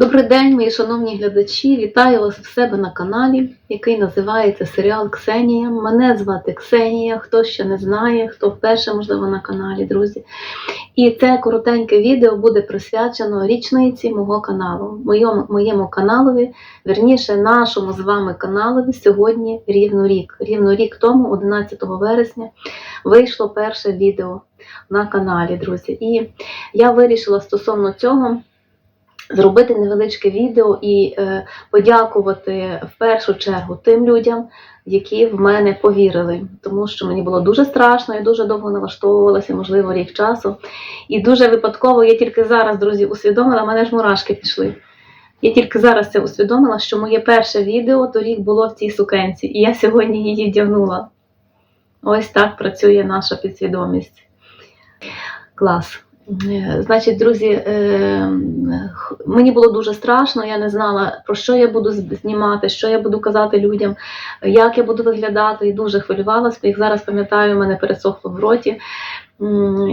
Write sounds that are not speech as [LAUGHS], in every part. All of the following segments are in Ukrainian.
Добрий день, мої шановні глядачі. Вітаю вас в себе на каналі, який називається Серіал Ксенія. Мене звати Ксенія. Хто ще не знає, хто вперше, можливо, на каналі, друзі. І це коротеньке відео буде присвячено річниці мого каналу. Моєму, моєму каналові, верніше, нашому з вами каналові сьогодні рівно рік. Рівно рік тому, 11 вересня, вийшло перше відео на каналі, друзі. І я вирішила стосовно цього зробити невеличке відео і е, подякувати в першу чергу тим людям, які в мене повірили, тому що мені було дуже страшно, я дуже довго налаштовувалася, можливо, рік часу. І дуже випадково я тільки зараз, друзі, усвідомила, в мене ж мурашки пішли. Я тільки зараз це усвідомила, що моє перше відео торік було в цій сукенці, і я сьогодні її вдягнула. Ось так працює наша підсвідомість. Клас. Е, Значить, друзі, е, мені було дуже страшно, я не знала, про що я буду знімати, що я буду казати людям, як я буду виглядати, і дуже хвилювалася. Як зараз пам'ятаю, мене пересохло в роті.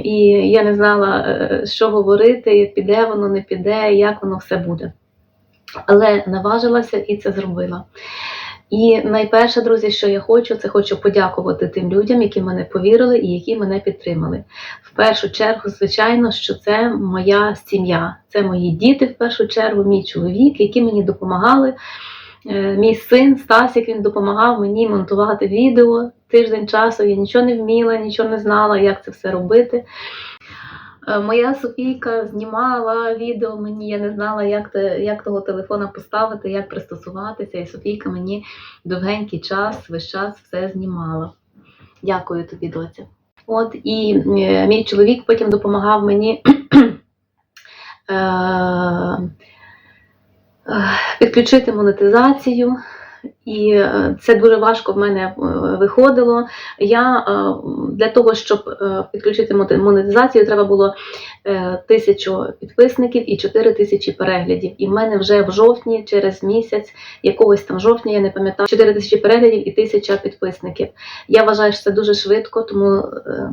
І я не знала, е, що говорити, піде воно, не піде, як воно все буде. Але наважилася і це зробила. І найперше, друзі, що я хочу, це хочу подякувати тим людям, які мене повірили і які мене підтримали. В першу чергу, звичайно, що це моя сім'я, це мої діти, в першу чергу, мій чоловік, які мені допомагали. Е, Мій син Стасік він допомагав мені монтувати відео тиждень часу. Я нічого не вміла, нічого не знала, як це все робити. Е, Моя Софійка знімала відео мені, я не знала, як, як того телефона поставити, як пристосуватися. І Софійка мені довгенький час, весь час все знімала. Дякую тобі, доця. От і е, мій чоловік потім допомагав мені [CLEARS THROAT] е, підключити монетизацію. І е, це дуже важко в мене е, виходило. Я е, для того, щоб підключити монетизацію, треба було тисячу підписників і 4 тисячі переглядів. І в мене вже в жовтні, через місяць, якогось там жовтня, я не пам'ятаю, 4 тисячі переглядів і тисяча підписників. Я вважаю, що це дуже швидко, тому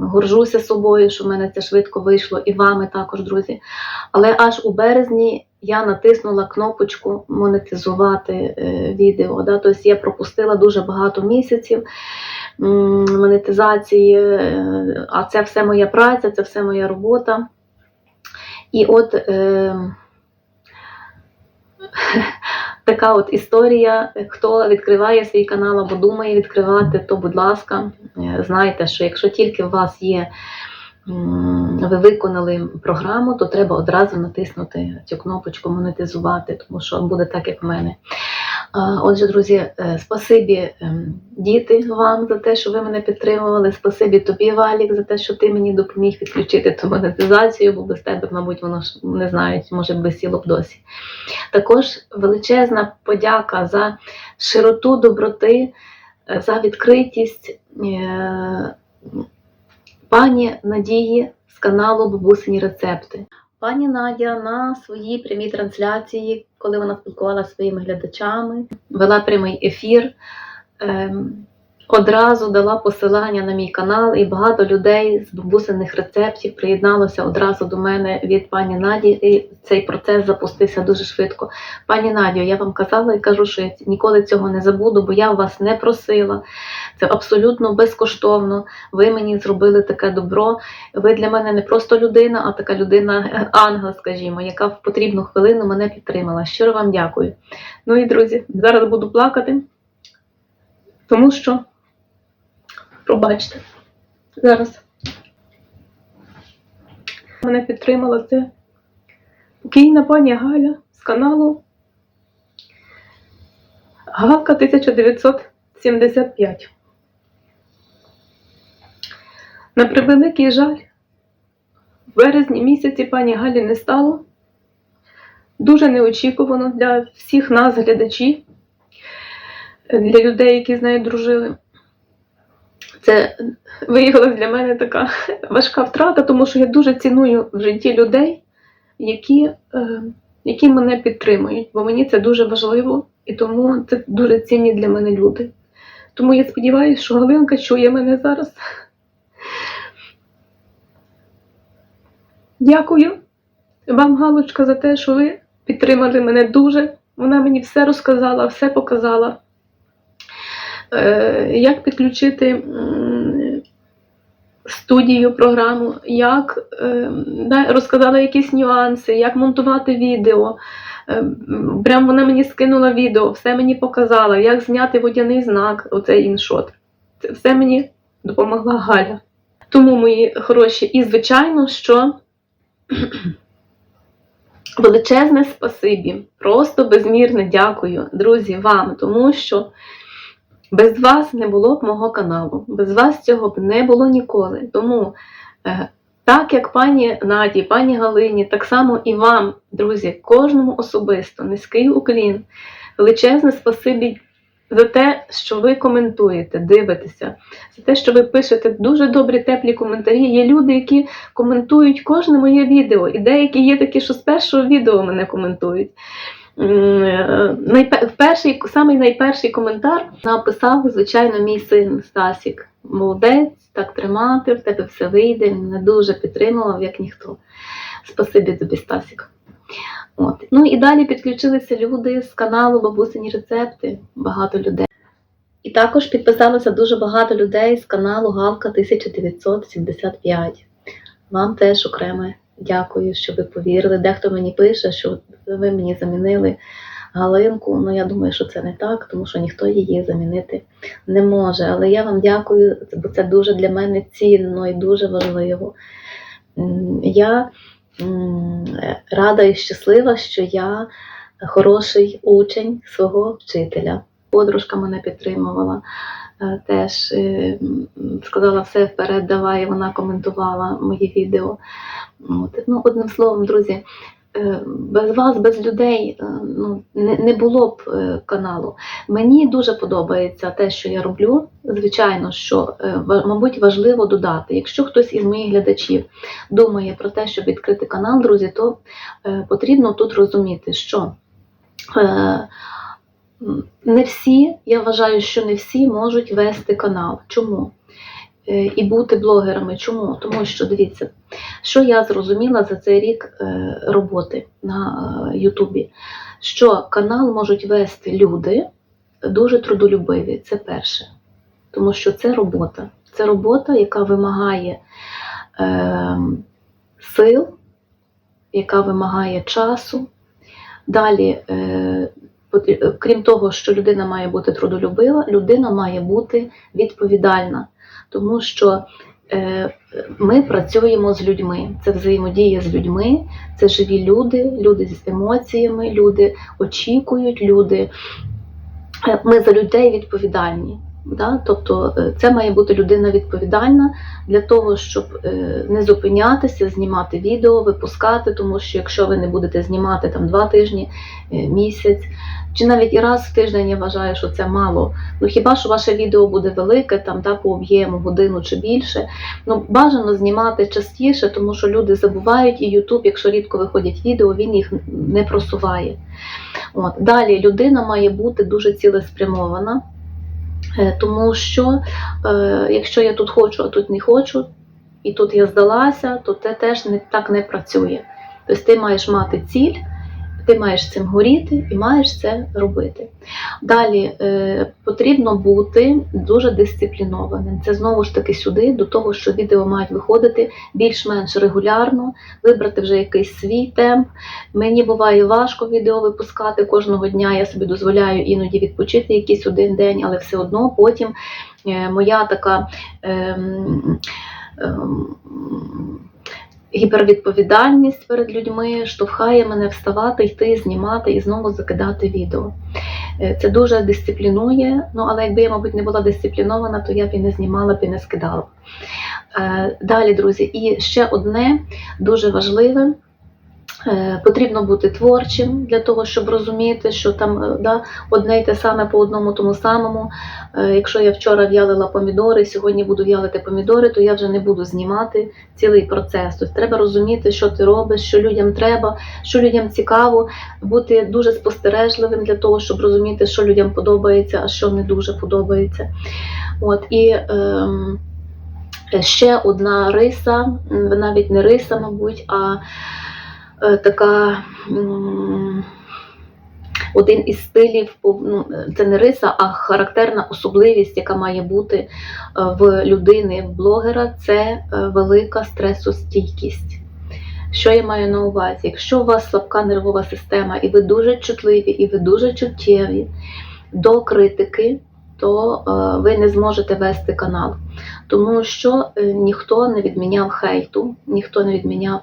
горжуся собою, що в мене це швидко вийшло, і вами також, друзі. Але аж у березні я натиснула кнопочку монетизувати е, відео. Да? Тобто я пропустила дуже багато місяців монетизації, е, а це все моя праця, це все моя робота. І от е, [LAUGHS] така от історія. Хто відкриває свій канал або думає відкривати, то, будь ласка, е, знайте, що якщо тільки у вас є ви виконали програму, то треба одразу натиснути цю кнопочку монетизувати, тому що буде так, як в мене. Отже, друзі, е, спасибі ем, діти вам за те, що ви мене підтримували. Спасибі тобі, Валік, за те, що ти мені допоміг підключити ту монетизацію, бо без тебе, мабуть, воно ж не знаю, може би сіло б досі. Також величезна подяка за широту доброти, е, за відкритість е, пані Надії з каналу Бабусині рецепти. Пані Надя на своїй прямій трансляції, коли вона спілкувалася своїми глядачами, вела прямий ефір. ем, Одразу дала посилання на мій канал, і багато людей з бабусиних рецептів приєдналося одразу до мене від пані Наді. І цей процес запустився дуже швидко. Пані Надю, я вам казала і кажу, що я ніколи цього не забуду, бо я вас не просила. Це абсолютно безкоштовно. Ви мені зробили таке добро. Ви для мене не просто людина, а така людина, е, ангел, скажімо, яка в потрібну хвилину мене підтримала. Щиро вам дякую. Ну і друзі, зараз буду плакати, тому що, пробачте, зараз мене підтримала це покійна пані Галя з каналу Галка 1975. На превеликий жаль, в березні місяці пані Галі не стало. Дуже неочікувано для всіх нас, глядачів, для людей, які з нею дружили. Це виявилася для мене така важка втрата, тому що я дуже ціную в житті людей, які, е, які мене підтримують, бо мені це дуже важливо і тому це дуже цінні для мене люди. Тому я сподіваюся, що Галинка чує мене зараз. Дякую вам, Галочка, за те, що ви підтримали мене дуже. Вона мені все розказала, все показала. Е, Як підключити студію, програму, як е, розказала якісь нюанси, як монтувати відео. Е, Прям вона мені скинула відео, все мені показала, як зняти водяний знак, оцей іншот. Це все мені допомогла Галя. Тому, мої хороші, і звичайно, що [CLEARS THROAT] величезне спасибі, просто безмірне дякую, друзі, вам, тому що без вас не було б мого каналу, без вас цього б не було ніколи. Тому, е, так як пані Наді, пані Галині, так само і вам, друзі, кожному особисто, низький уклін, величезне спасибі за те, що ви коментуєте, дивитеся, за те, що ви пишете дуже добрі, теплі коментарі. Є люди, які коментують кожне моє відео, і деякі є такі, що з першого відео мене коментують. Е, найпе- Перший, самий найперший коментар написав, звичайно, мій син Стасік. Молодець, так тримати, в тебе все вийде. Він мене дуже підтримував, як ніхто. Спасибі тобі, Стасік. От. Ну і далі підключилися люди з каналу Бабусині рецепти, багато людей. І також підписалося дуже багато людей з каналу Галка 1975. Вам теж окреме дякую, що ви повірили. Дехто мені пише, що ви мені замінили Галинку. Ну я думаю, що це не так, тому що ніхто її замінити не може. Але я вам дякую, бо це дуже для мене цінно і дуже важливо. Я рада і щаслива, що я хороший учень свого вчителя. Подружка мене підтримувала, теж е, сказала все вперед, давай. Вона коментувала мої відео. От. Ну, одним словом, друзі, е, без вас, без людей е, ну, не, було б е, каналу. Мені дуже подобається те, що я роблю. Звичайно, що, е, мабуть, важливо додати. Якщо хтось із моїх глядачів думає про те, щоб відкрити канал, друзі, то е, потрібно тут розуміти, що е, не всі, я вважаю, що не всі можуть вести канал. Чому? Е, І бути блогерами. Чому? Тому що дивіться, що я зрозуміла за цей рік е, роботи на е, Ютубі, що канал можуть вести люди дуже трудолюбиві. Це перше. Тому що це робота. Це робота, яка вимагає е, сил, яка вимагає часу. Далі, крім того, що людина має бути трудолюбива, людина має бути відповідальна, тому що е, ми працюємо з людьми. Це взаємодія з людьми, це живі люди, люди з емоціями, люди очікують, люди. е, Ми за людей відповідальні. Да? Тобто е, це має бути людина відповідальна для того, щоб е, не зупинятися, знімати відео, випускати, тому що якщо ви не будете знімати там два тижні, е, місяць, чи навіть і раз в тиждень я вважаю, що це мало. Ну хіба що ваше відео буде велике, там да, по об'єму годину чи більше. Ну бажано знімати частіше, тому що люди забувають, і YouTube, якщо рідко виходять відео, він їх не просуває. От. Далі людина має бути дуже цілеспрямована. Е, Тому що е, якщо я тут хочу, а тут не хочу, і тут я здалася, то це теж не так не працює. Тобто ти маєш мати ціль, ти маєш цим горіти і маєш це робити. Далі е, потрібно бути дуже дисциплінованим. Це знову ж таки сюди, до того, що відео мають виходити більш-менш регулярно, вибрати вже якийсь свій темп. Мені буває важко відео випускати кожного дня. Я собі дозволяю іноді відпочити якийсь один день, але все одно потім е, моя така. ем, ем, Гіпервідповідальність перед людьми штовхає мене вставати, йти, знімати і знову закидати відео. Е, Це дуже дисциплінує, ну але якби я, мабуть, не була дисциплінована, то я б і не знімала б і не скидала. Е, Далі, друзі, і ще одне дуже важливе. Е, Потрібно бути творчим для того, щоб розуміти, що там е, да, одне й те саме по одному тому самому. Е, Якщо я вчора в'ялила помідори, сьогодні буду в'ялити помідори, то я вже не буду знімати цілий процес. Тобто треба розуміти, що ти робиш, що людям треба, що людям цікаво, бути дуже спостережливим для того, щоб розуміти, що людям подобається, а що не дуже подобається. От і ем, ще одна риса, навіть не риса, мабуть, а е, така. Один із стилів, ну, це не риса, а характерна особливість, яка має бути е, в людини, в блогера, це е, велика стресостійкість. Що я маю на увазі? Якщо у вас слабка нервова система, і ви дуже чутливі, і ви дуже чуттєві до критики, то е, ви не зможете вести канал. Тому що е, ніхто не відміняв хейту, ніхто не відміняв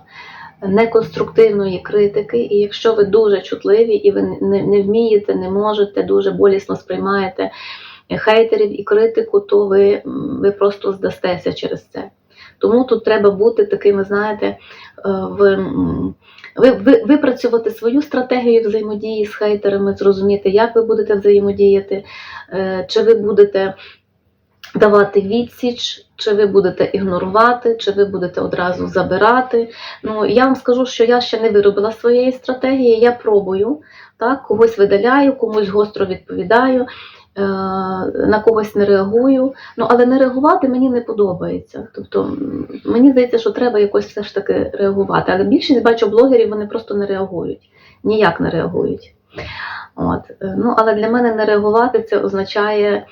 неконструктивної критики. І якщо ви дуже чутливі і ви не, не вмієте, не можете, дуже болісно сприймаєте хейтерів і критику, то ви, ви просто здастеся через це. Тому тут треба бути такими, знаєте, е, в, ви, ви, випрацювати свою стратегію взаємодії з хейтерами, зрозуміти, як ви будете взаємодіяти, е, чи ви будете давати відсіч, чи ви будете ігнорувати, чи ви будете одразу забирати. Ну, я вам скажу, що я ще не виробила своєї стратегії, я пробую, так, когось видаляю, комусь гостро відповідаю. е, На когось не реагую, ну але не реагувати мені не подобається. Тобто мені здається, що треба якось все ж таки реагувати. Але більшість бачу блогерів, вони просто не реагують, ніяк не реагують. От. е, Ну, але для мене не реагувати це означає,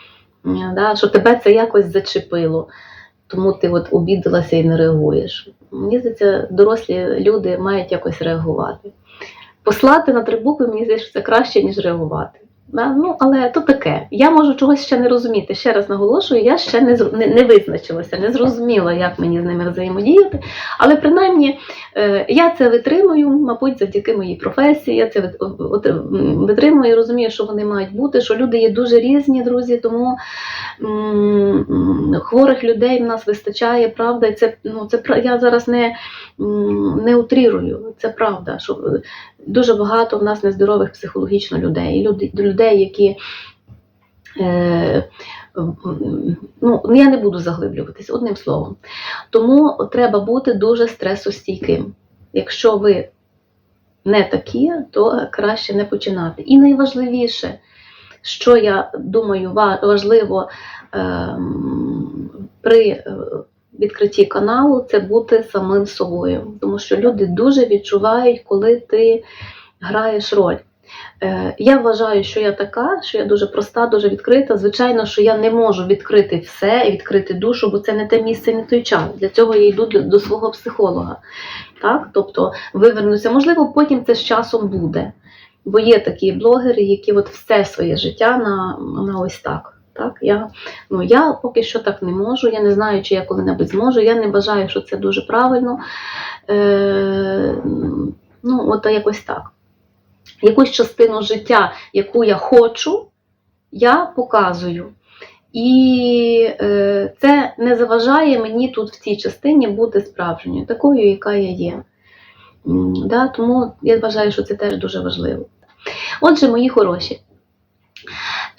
да, що тебе це якось зачепило, тому ти от обідалася і не реагуєш. Мені здається, дорослі люди мають якось реагувати. Послати на три букви, мені здається, що це краще, ніж реагувати. Ну, але то таке. Я можу чогось ще не розуміти. Ще раз наголошую, я ще не, не, не визначилася, не зрозуміла, як мені з ними взаємодіяти. Але принаймні е, я це витримую, мабуть, завдяки моїй професії. Я це витримую розумію, що вони мають бути, що люди є дуже різні, друзі, тому хворих людей в нас вистачає, правда, і це ну це я зараз не, не утрірую. Це правда, що дуже багато в нас нездорових психологічно людей, люди, людей, які. Е, Ну, я не буду заглиблюватись одним словом. Тому треба бути дуже стресостійким. Якщо ви не такі, то краще не починати. І найважливіше, що я думаю, важливо ем, при е, відкритті каналу, це бути самим собою. Тому що люди дуже відчувають, коли ти граєш роль. Е, Я вважаю, що я така, що я дуже проста, дуже відкрита. Звичайно, що я не можу відкрити все і відкрити душу, бо це не те місце, не той час. Для цього я йду до, свого психолога. Так? Тобто вивернуся. Можливо, потім це з часом буде. Бо є такі блогери, які от все своє життя на, на ось так. Так, я, ну, я поки що так не можу, я не знаю, чи я коли-небудь зможу. Я не вважаю, що це дуже правильно. Е, ну, от якось так. Якусь частину життя, яку я хочу, я показую. І е, це не заважає мені тут в цій частині бути справжньою, такою, яка я є. Да, тому я вважаю, що це теж дуже важливо. Отже, мої хороші.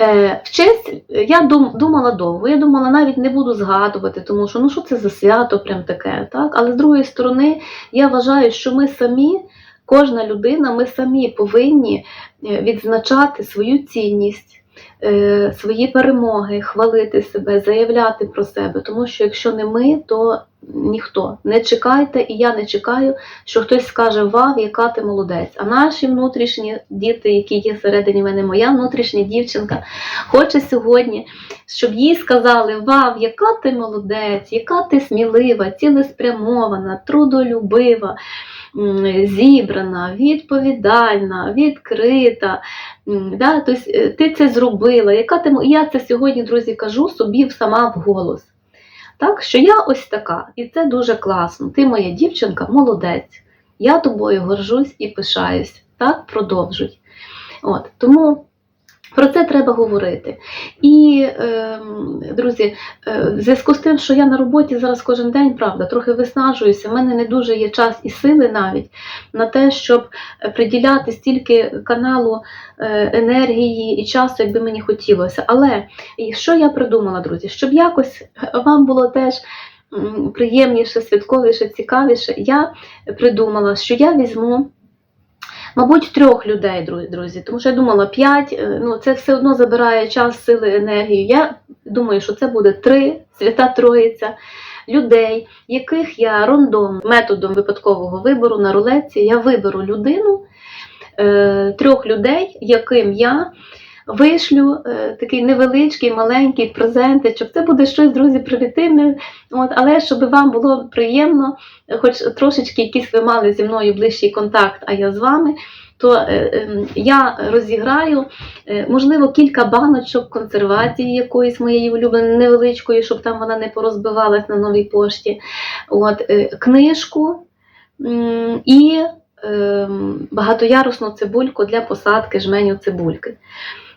Е, в честь я дум, думала довго, я думала, навіть не буду згадувати, тому що ну що це за свято, прям таке. Так? Але з другої сторони, я вважаю, що ми самі, кожна людина, ми самі повинні е, відзначати свою цінність, е, свої перемоги, хвалити себе, заявляти про себе. Тому що якщо не ми, то ніхто. Не чекайте, і я не чекаю, що хтось скаже Вау, яка ти молодець. А наші внутрішні діти, які є всередині мене, моя внутрішня дівчинка, хоче сьогодні, щоб їй сказали: Вау, яка ти молодець, яка ти смілива, цілеспрямована, трудолюбива. Зібрана, відповідальна, відкрита. Да? Тобто ти це зробила. Яка ти... Я це сьогодні, друзі, кажу собі сама вголос. Так, що я ось така, і це дуже класно. Ти моя дівчинка, молодець. Я тобою горжусь і пишаюсь. Так, продовжуй. От, тому про це треба говорити. І, ем, друзі, е, в зв'язку з тим, що я на роботі зараз кожен день, правда, трохи виснажуюся, в мене не дуже є час і сили навіть на те, щоб приділяти стільки каналу е, енергії і часу, як би мені хотілося. Але що я придумала, друзі? Щоб якось вам було теж приємніше, святковіше, цікавіше, я придумала, що я візьму. Мабуть, трьох людей, дру- друзі, тому що я думала п'ять, е, ну це все одно забирає час, сили, енергію. Я думаю, що це буде три свята Троїця людей, яких я рандом методом випадкового вибору на рулетці я виберу людину, е, трьох людей, яким я вишлю е, такий невеличкий, маленький презентичок. Це буде щось, друзі, привітивне, от, але щоб вам було приємно, е, хоч трошечки якийсь ви мали зі мною ближчий контакт, а я з вами. То е, ем, я розіграю, е, можливо, кілька баночок консервації якоїсь моєї улюбленої невеличкої, щоб там вона не порозбивалась на новій пошті. От, е, книжку м, і ем, багатоярусну цибульку для посадки жменю цибульки.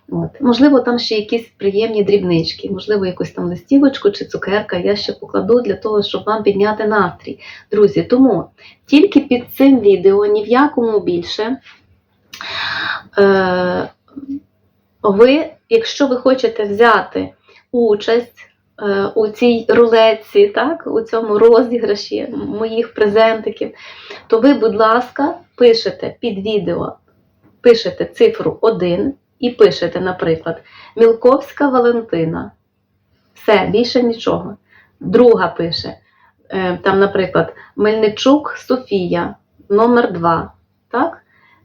От. Можливо, там ще якісь приємні дрібнички, можливо, якусь там листівочку чи цукерка я ще покладу для того, щоб вам підняти настрій. Друзі, тому тільки під цим відео, ні в якому більше. Е, ви, якщо ви хочете взяти участь е, у цій рулетці, так, у цьому розіграші моїх презентиків, то ви, будь ласка, пишете під відео, пишете цифру 1 і пишете, наприклад, Мілковська Валентина. Все, більше нічого. Друга пише, е, там, наприклад, Мельничук Софія, номер 2. Так?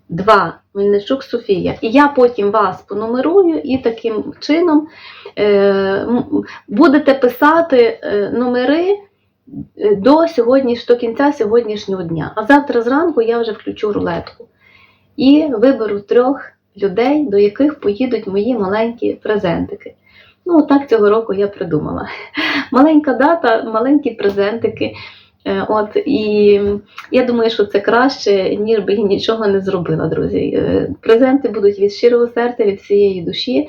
2. Мельничук Софія. І я потім вас понумерую і таким чином е, будете писати е, номери е, до, сьогодні, до кінця сьогоднішнього дня. А завтра зранку я вже включу рулетку і виберу трьох людей, до яких поїдуть мої маленькі презентики. Ну, так цього року я придумала. [LAUGHS] Маленька дата, маленькі презентики. Е, От, і я думаю, що це краще, ніж би я нічого не зробила, друзі. Е, Презенти будуть від щирого серця, від всієї душі.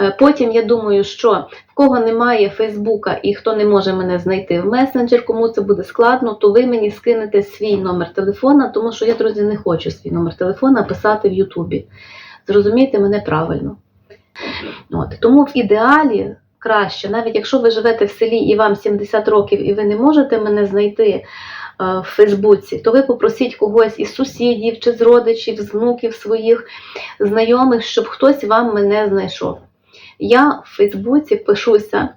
Е, Потім я думаю, що в кого немає Фейсбука і хто не може мене знайти в месенджер, кому це буде складно, то ви мені скинете свій номер телефона, тому що я, друзі, не хочу свій номер телефона писати в Ютубі. Зрозумійте мене правильно. От. Тому в ідеалі краще, навіть якщо ви живете в селі і вам 70 років, і ви не можете мене знайти е, в Фейсбуці, то ви попросіть когось із сусідів чи з родичів, з внуків своїх знайомих, щоб хтось вам мене знайшов. Я в Фейсбуці пишуся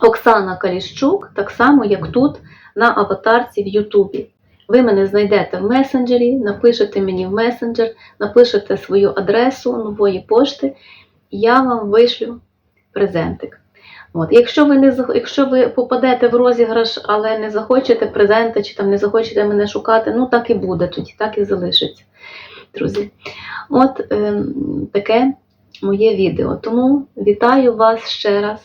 Оксана Каліщук, так само, як тут на аватарці в Ютубі. Ви мене знайдете в месенджері, напишете мені в месенджер, напишете свою адресу нової пошти, і я вам вишлю презентик. От. Якщо ви не якщо ви попадете в розіграш, але не захочете презента, чи там не захочете мене шукати, ну так і буде тоді, так і залишиться. Друзі, от ем, таке моє відео. Тому вітаю вас ще раз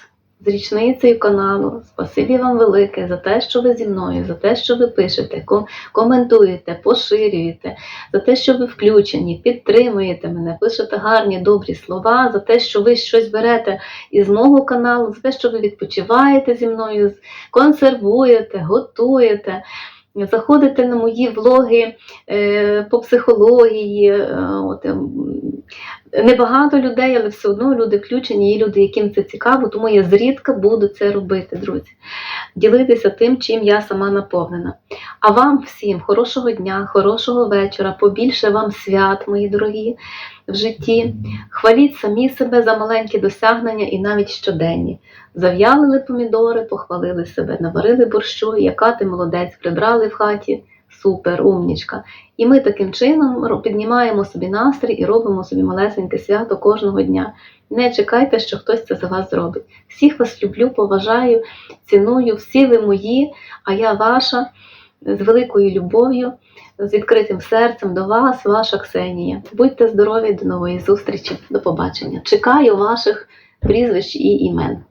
з річницею каналу. Спасибі вам велике за те, що ви зі мною, за те, що ви пишете, коментуєте, поширюєте, за те, що ви включені, підтримуєте мене, пишете гарні, добрі слова, за те, що ви щось берете із мого каналу, за те, що ви відпочиваєте зі мною, консервуєте, готуєте. Заходите на мої влоги е, по психології. е, От, ем, небагато людей, але все одно люди включені, є люди, яким це цікаво, тому я зрідка буду це робити, друзі. Ділитися тим, чим я сама наповнена. А вам всім хорошого дня, хорошого вечора, побільше вам свят, мої дорогі, в житті. Хваліть самі себе за маленькі досягнення і навіть щоденні. Зав'ялили помідори, похвалили себе, наварили борщу, яка ти молодець, прибрали в хаті. Супер, умнічка. І ми таким чином піднімаємо собі настрій і робимо собі малесеньке свято кожного дня. Не чекайте, що хтось це за вас зробить. Всіх вас люблю, поважаю, ціную, всі ви мої, а я ваша з великою любов'ю, з відкритим серцем до вас, ваша Ксенія. Будьте здорові, до нової зустрічі, до побачення. Чекаю ваших прізвищ і імен.